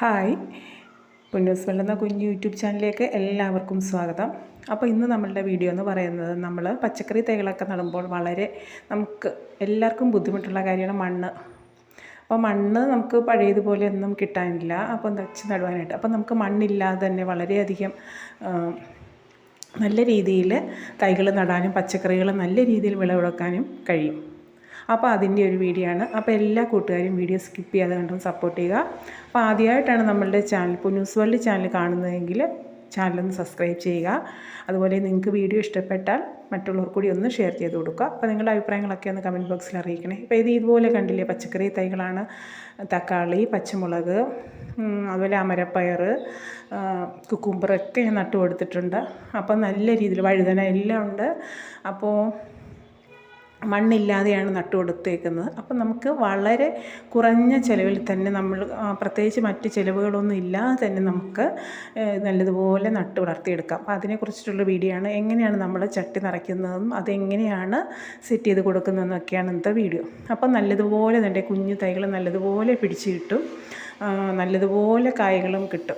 Hi. Punnoose വെള്ളുന്ന കുഞ്ഞ് YouTube ചാനലിലേക്ക് എല്ലാവർക്കും സ്വാഗതം. അപ്പോൾ ഇന്ന് നമ്മളുടെ വീഡിയോ എന്ന് പറയുന്നത് നമ്മൾ പച്ചക്കറി തൈകളൊക്കെ നടുമ്പോൾ വളരെ നമുക്ക് എല്ലാവർക്കും ബുദ്ധിമുട്ടുള്ള കാര്യമാണ് മണ്ണ്. അപ്പോൾ മണ്ണ് നമുക്ക് പഴയതുപോലെ ഒന്നും കിട്ടാനില്ല. അപ്പോൾ വെച്ച് നടുവാനായിട്ട്. അപ്പോൾ നമുക്ക് മണ്ണില്ലാതെ തന്നെ വളരെയധികം നല്ല രീതിയിൽ തൈകൾ നടാനും പച്ചക്കറികൾ നല്ല രീതിയിൽ വിളവെടുക്കാനും കഴിയും. അപ്പോൾ അതിന്റെ ഒരു വീഡിയോ ആണ്. അപ്പോൾ എല്ലാ കൂട്ടുകാരും വീഡിയോ സ്കിപ്പ് ചെയ്യാതെ കണ്ടും സപ്പോർട്ട് ചെയ്യുക. അപ്പോൾ ആദ്യമായിട്ടാണ് നമ്മളുടെ ചാനൽ ന്യൂസ് വേൾഡ് ചാനൽ കാണുന്നതെങ്കിൽ ചാനലൊന്ന് സബ്സ്ക്രൈബ് ചെയ്യുക. അതുപോലെ നിങ്ങൾക്ക് വീഡിയോ ഇഷ്ടപ്പെട്ടാൽ മറ്റുള്ളവർ കൂടി ഒന്ന് ഷെയർ ചെയ്ത് കൊടുക്കുക. അപ്പോൾ നിങ്ങളുടെ അഭിപ്രായങ്ങളൊക്കെ ഒന്ന് കമന്റ് ബോക്സിൽ അറിയിക്കണേ. ഇപ്പോൾ ഇത് ഇതുപോലെ കണ്ടില്ലേ പച്ചക്കറി തൈകളാണ്. തക്കാളി പച്ചമുളക് അതുപോലെ അമരപ്പയർ കുക്കുമ്പറൊക്കെ ഞാൻ നട്ടു കൊടുത്തിട്ടുണ്ട്. അപ്പോൾ നല്ല രീതിയിൽ വഴുതന എല്ലാം ഉണ്ട്. അപ്പോൾ മണ്ണില്ലാതെയാണ് നട്ടു കൊടുത്തേക്കുന്നത് അപ്പം നമുക്ക് വളരെ കുറഞ്ഞ ചിലവിൽ തന്നെ നമ്മൾ പ്രത്യേകിച്ച് മറ്റ് ചിലവുകളൊന്നും ഇല്ലാതെ തന്നെ നമുക്ക് നല്ലതുപോലെ നട്ട് വളർത്തിയെടുക്കാം. അപ്പം അതിനെക്കുറിച്ചിട്ടുള്ള വീഡിയോ ആണ്. എങ്ങനെയാണ് നമ്മൾ ചട്ടി നിറയ്ക്കുന്നതും അതെങ്ങനെയാണ് സെറ്റ് ചെയ്ത് കൊടുക്കുന്നതെന്നൊക്കെയാണ് ഇന്നത്തെ വീഡിയോ. അപ്പം നല്ലതുപോലെ തന്നെ കുഞ്ഞു തൈകൾ നല്ലതുപോലെ പിടിച്ച് കിട്ടും. നല്ലതുപോലെ കായ്കളും കിട്ടും.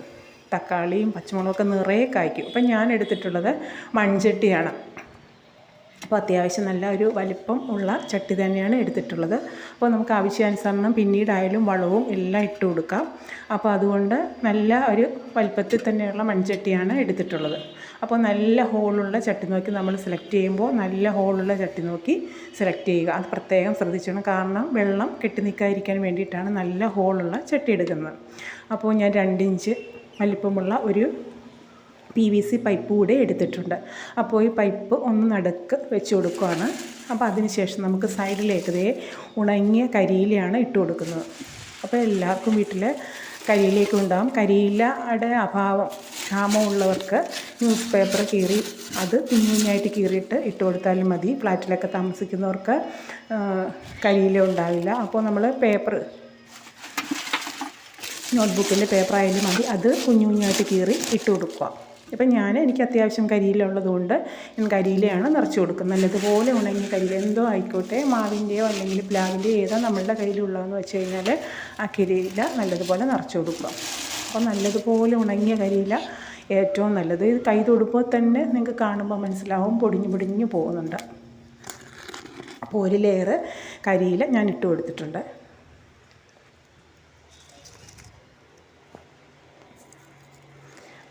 തക്കാളിയും പച്ചമുളകൊക്കെ നിറയെ കായ്ക്കും. അപ്പം ഞാൻ എടുത്തിട്ടുള്ളത് മൺചട്ടിയാണ്. അപ്പോൾ അത്യാവശ്യം നല്ല ഒരു വലിപ്പം ഉള്ള ചട്ടി തന്നെയാണ് എടുത്തിട്ടുള്ളത്. അപ്പോൾ നമുക്ക് ആവശ്യാനുസരണം പിന്നീടായാലും വളവും എല്ലാം ഇട്ട് കൊടുക്കാം. അപ്പോൾ അതുകൊണ്ട് നല്ല ഒരു വലിപ്പത്തിൽ തന്നെയുള്ള മൺചട്ടിയാണ് എടുത്തിട്ടുള്ളത്. അപ്പോൾ നല്ല ഹോളുള്ള ചട്ടി നോക്കി നമ്മൾ സെലക്ട് ചെയ്യുമ്പോൾ നല്ല ഹോളുള്ള ചട്ടി നോക്കി സെലക്ട് ചെയ്യുക. അത് പ്രത്യേകം ശ്രദ്ധിച്ചണം. കാരണം വെള്ളം കെട്ടി നിൽക്കാതിരിക്കാൻ വേണ്ടിയിട്ടാണ് നല്ല ഹോളുള്ള ചട്ടി എടുക്കുന്നത്. അപ്പോൾ ഞാൻ രണ്ടിഞ്ച് വലിപ്പമുള്ള ഒരു പി വി സി പൈപ്പ് കൂടെ എടുത്തിട്ടുണ്ട്. അപ്പോൾ ഈ പൈപ്പ് ഒന്ന് നടുക്ക് വെച്ച് കൊടുക്കുകയാണ് അപ്പോൾ അതിനുശേഷം നമുക്ക് സൈഡിലേക്ക് ഇതേ ഉണങ്ങിയ കരിയിലയാണ് ഇട്ട് കൊടുക്കുന്നത്. അപ്പോൾ എല്ലാവർക്കും വീട്ടിൽ കരിയിലേക്ക് ഉണ്ടാകും കരിയിലയുടെ അഭാവം ക്ഷാമമുള്ളവർക്ക് ന്യൂസ് പേപ്പർ കീറി അത് കുഞ്ഞുകുഞ്ഞായിട്ട് കീറിയിട്ട് ഇട്ട് കൊടുത്താലും മതി. ഫ്ലാറ്റിലൊക്കെ താമസിക്കുന്നവർക്ക് കരിയില ഉണ്ടാവില്ല. അപ്പോൾ നമ്മൾ പേപ്പർ നോട്ട്ബുക്കിന്റെ പേപ്പർ ആയാലും മതി. അത് കുഞ്ഞു കീറി ഇട്ട് കൊടുക്കുക. ഇപ്പം ഞാൻ എനിക്ക് അത്യാവശ്യം കരിയിലുള്ളത് കൊണ്ട് ഞാൻ കരിയിലയാണ് നിറച്ച് കൊടുക്കുന്നത്. നല്ലതുപോലെ ഉണങ്ങിയ കരിയില എന്തോ ആയിക്കോട്ടെ മാവിന്റെയോ അല്ലെങ്കിൽ പ്ലാവിന്റെയോ ഏതാ നമ്മളുടെ കയ്യിലുള്ളതെന്ന് വെച്ച് കഴിഞ്ഞാൽ ആ കരിയില നല്ലതുപോലെ നിറച്ച് കൊടുക്കുക. അപ്പോൾ നല്ലതുപോലെ ഉണങ്ങിയ കരിയില ഏറ്റവും നല്ലത്. ഇത് കൈ തൊടുമ്പോൾ തന്നെ നിങ്ങൾക്ക് കാണുമ്പോൾ മനസ്സിലാവും പൊടിഞ്ഞ് പൊടിഞ്ഞ് പോകുന്നുണ്ട്. അപ്പോൾ ഒരു ലെയർ കരിയില ഞാൻ ഇട്ട് കൊടുത്തിട്ടുണ്ട്.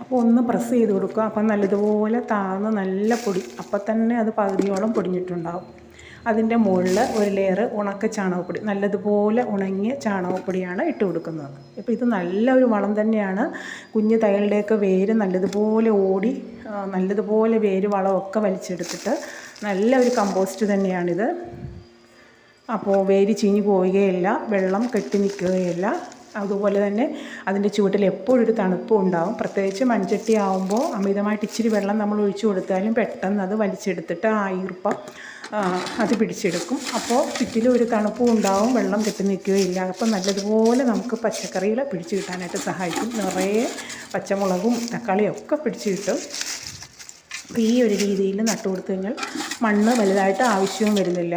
അപ്പോൾ ഒന്ന് പ്രസ് ചെയ്ത് കൊടുക്കുക. അപ്പം നല്ലതുപോലെ താന്ന് നല്ല പൊടി. അപ്പം തന്നെ അത് പകുതിയോളം പൊടിഞ്ഞിട്ടുണ്ടാവും. അതിന്റെ മുകളിൽ ഒരു ലെയർ ഉണക്ക ചാണകപ്പൊടി. നല്ലതുപോലെ ഉണങ്ങിയ ചാണകപ്പൊടിയാണ് ഇട്ട് കൊടുക്കുന്നത്. ഇപ്പോൾ ഇത് നല്ല ഒരു വളം തന്നെയാണ്. കുഞ്ഞു തൈകളുടെയൊക്കെ വേര് നല്ലതുപോലെ ഓടി നല്ലതുപോലെ വേര് വളമൊക്കെ വലിച്ചെടുത്തിട്ട് നല്ല ഒരു കമ്പോസ്റ്റ് തന്നെയാണിത്. അപ്പോൾ വേര് ചീഞ്ഞു പോവുകയില്ല വെള്ളം കെട്ടി നിൽക്കുകയില്ല. അതുപോലെ തന്നെ അതിന്റെ ചുവട്ടിൽ എപ്പോഴും ഒരു തണുപ്പും ഉണ്ടാവും. പ്രത്യേകിച്ച് മൺചട്ടി ആവുമ്പോൾ അമിതമായിട്ട് ഇച്ചിരി വെള്ളം നമ്മൾ ഒഴിച്ചു കൊടുത്താലും പെട്ടെന്ന് അത് വലിച്ചെടുത്തിട്ട് ആ ഈർപ്പം അത് പിടിച്ചെടുക്കും. അപ്പോൾ ചുറ്റിലും ഒരു തണുപ്പും ഉണ്ടാവും വെള്ളം കെട്ടി നിൽക്കുകയില്ല. അപ്പോൾ നല്ലതുപോലെ നമുക്ക് പച്ചക്കറികൾ പിടിച്ചു കിട്ടാനായിട്ട് സഹായിക്കും. നിറയെ പച്ചമുളകും തക്കാളിയും ഒക്കെ പിടിച്ചു കിട്ടും. അപ്പോൾ ഈ ഒരു രീതിയിൽ നട്ടു കൊടുത്തു കഴിഞ്ഞാൽ മണ്ണ് വലുതായിട്ട് ആവശ്യവും വരുന്നില്ല.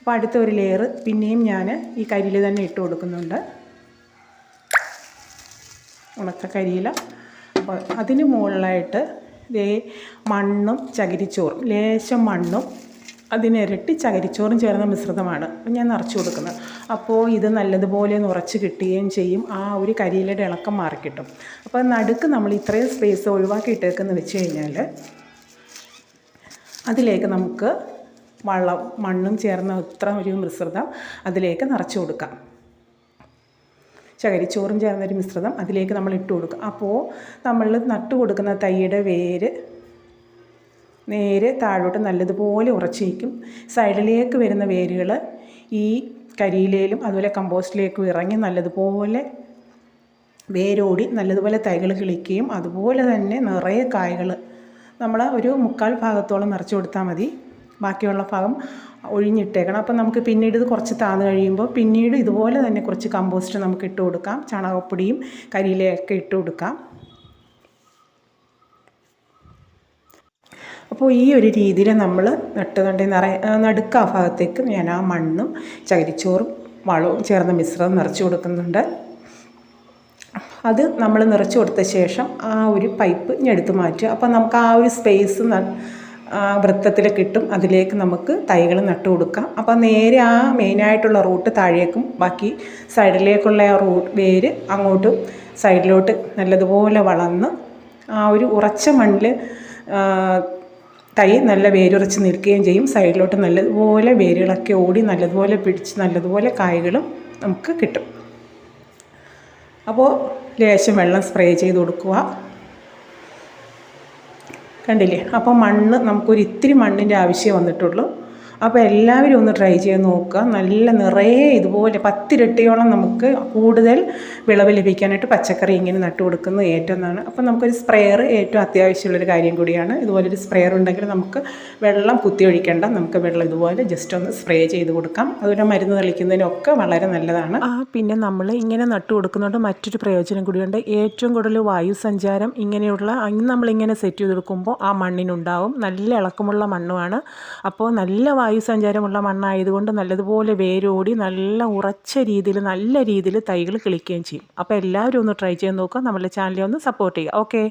അപ്പോൾ അടുത്ത ഒരു ലെയർ പിന്നെയും ഞാൻ ഈ കരിയിൽ തന്നെ ഇട്ട് കൊടുക്കുന്നുണ്ട്. ഉണക്ക കരിയില. അപ്പോൾ അതിന് മുകളിലായിട്ട് ഇതേ മണ്ണും ചകിരിച്ചോറും ലേശം മണ്ണും അതിനിരട്ടി ചകിരിച്ചോറും ചേർന്ന മിശ്രിതമാണ് ഞാൻ നിറച്ച് കൊടുക്കുന്നത്. അപ്പോൾ ഇത് നല്ലതുപോലെ നിറച്ച് കിട്ടുകയും ചെയ്യും. ആ ഒരു കരിയിലയുടെ ഇളക്കം മാറിക്കിട്ടും അപ്പോൾ നടുക്ക് നമ്മൾ ഇത്രയും സ്പേസ് ഒഴിവാക്കി ഇട്ടേക്കെന്ന് വെച്ച് കഴിഞ്ഞാൽ അതിലേക്ക് നമുക്ക് വള്ളം മണ്ണും ചേർന്ന ഇത്ര ഒരു മിശ്രിതം അതിലേക്ക് നിറച്ച് കൊടുക്കാം. ചകരിച്ചോറും ചേർന്നൊരു മിശ്രിതം അതിലേക്ക് നമ്മൾ ഇട്ട് കൊടുക്കുക. അപ്പോൾ നമ്മൾ നട്ടു കൊടുക്കുന്ന തൈയുടെ വേര് നേരെ താഴോട്ട് നല്ലതുപോലെ ഉറച്ചു നിൽക്കും സൈഡിലേക്ക് വരുന്ന വേരുകൾ ഈ കരിയിലേലും അതുപോലെ കമ്പോസ്റ്റിലേക്കും ഇറങ്ങി നല്ലതുപോലെ വേരോടി നല്ലതുപോലെ തൈകൾ കിളിക്കുകയും അതുപോലെ തന്നെ നിറയെ കായ്കൾ നമ്മൾ ഒരു മുക്കാൽ ഭാഗത്തോളം നിറച്ചു കൊടുത്താൽ മതി. ബാക്കിയുള്ള ഭാഗം ഒഴിഞ്ഞിട്ടേക്കണം. അപ്പം നമുക്ക് പിന്നീട് ഇത് കുറച്ച് താന്ന് കഴിയുമ്പോൾ പിന്നീട് ഇതുപോലെ തന്നെ കുറച്ച് കമ്പോസ്റ്റ് നമുക്ക് ഇട്ട് കൊടുക്കാം. ചാണകപ്പൊടിയും കരിയിലയൊക്കെ ഇട്ട് കൊടുക്കാം. അപ്പോൾ ഈ ഒരു രീതിയിൽ നമ്മൾ നട്ടുകൊണ്ട് നിറ നടുക്ക ഭാഗത്തേക്ക് ഞാൻ ആ മണ്ണും ചകിരിച്ചോറും വളവും ചേർന്ന മിശ്രിതം നിറച്ച് കൊടുക്കുന്നുണ്ട്. അത് നമ്മൾ നിറച്ച് കൊടുത്ത ശേഷം ആ ഒരു പൈപ്പ് ഇനി മാറ്റുക. അപ്പോൾ നമുക്ക് ആ ഒരു സ്പേസ് വൃത്തത്തിൽ കിട്ടും. അതിലേക്ക് നമുക്ക് തൈകൾ നട്ടു കൊടുക്കാം. അപ്പോൾ നേരെ ആ മെയിനായിട്ടുള്ള റൂട്ട് താഴേക്കും ബാക്കി സൈഡിലേക്കുള്ള ആ റൂട്ട് വേര് അങ്ങോട്ടും സൈഡിലോട്ട് നല്ലതുപോലെ വളർന്ന് ആ ഒരു ഉറച്ച മണ്ണിൽ തൈ നല്ല വേരുറച്ച് നിൽക്കുകയും ചെയ്യും. സൈഡിലോട്ട് നല്ലതുപോലെ വേരുകളൊക്കെ ഓടി നല്ലതുപോലെ പിടിച്ച് നല്ലതുപോലെ കായ്കളും നമുക്ക് കിട്ടും. അപ്പോൾ ലേശം വെള്ളം സ്പ്രേ ചെയ്ത് കൊടുക്കുക. കണ്ടില്ലേ? അപ്പോൾ മണ്ണ് നമുക്കൊരു ഇത്തിരി മണ്ണിന്റെ ആവശ്യം വന്നിട്ടുള്ളൂ. അപ്പോൾ എല്ലാവരും ഒന്ന് ട്രൈ ചെയ്ത് നോക്കുക. നല്ല നിറയെ ഇതുപോലെ പത്തിരട്ടിയോളം നമുക്ക് കൂടുതൽ വിളവ് ലഭിക്കാനായിട്ട് പച്ചക്കറി ഇങ്ങനെ നട്ടു കൊടുക്കുന്നത് ഏറ്റവും നന്നാണ്. അപ്പോൾ നമുക്കൊരു സ്പ്രെയർ ഏറ്റവും അത്യാവശ്യമുള്ളൊരു കാര്യം കൂടിയാണ്. ഇതുപോലൊരു സ്പ്രെയർ ഉണ്ടെങ്കിൽ നമുക്ക് വെള്ളം കുത്തി ഒഴിക്കേണ്ട. നമുക്ക് വെള്ളം ഇതുപോലെ ജസ്റ്റ് ഒന്ന് സ്പ്രേ ചെയ്ത് കൊടുക്കാം. അതുപോലെ മരുന്ന് തളിക്കുന്നതിനൊക്കെ വളരെ നല്ലതാണ്. പിന്നെ നമ്മൾ ഇങ്ങനെ നട്ടു കൊടുക്കുന്നതുകൊണ്ട് മറ്റൊരു പ്രയോജനം കൂടിയുണ്ട്. ഏറ്റവും കൂടുതൽ വായു സഞ്ചാരം ഇങ്ങനെയുള്ള നമ്മളിങ്ങനെ സെറ്റ് ചെയ്ത് കൊടുക്കുമ്പോൾ ആ മണ്ണിനുണ്ടാവും. നല്ല ഇളക്കമുള്ള മണ്ണുമാണ്. അപ്പോൾ നല്ല സഞ്ചാരമുള്ള മണ്ണായതുകൊണ്ട് നല്ലതുപോലെ വേരോടി നല്ല ഉറച്ച രീതിയിൽ നല്ല രീതിയിൽ തൈകൾ കിളിക്കുകയും ചെയ്യും. അപ്പോൾ എല്ലാവരും ഒന്ന് ട്രൈ ചെയ്ത് നോക്കുക. നമ്മുടെ ചാനലിൽ ഒന്ന് സപ്പോർട്ട് ചെയ്യുക. ഓക്കെ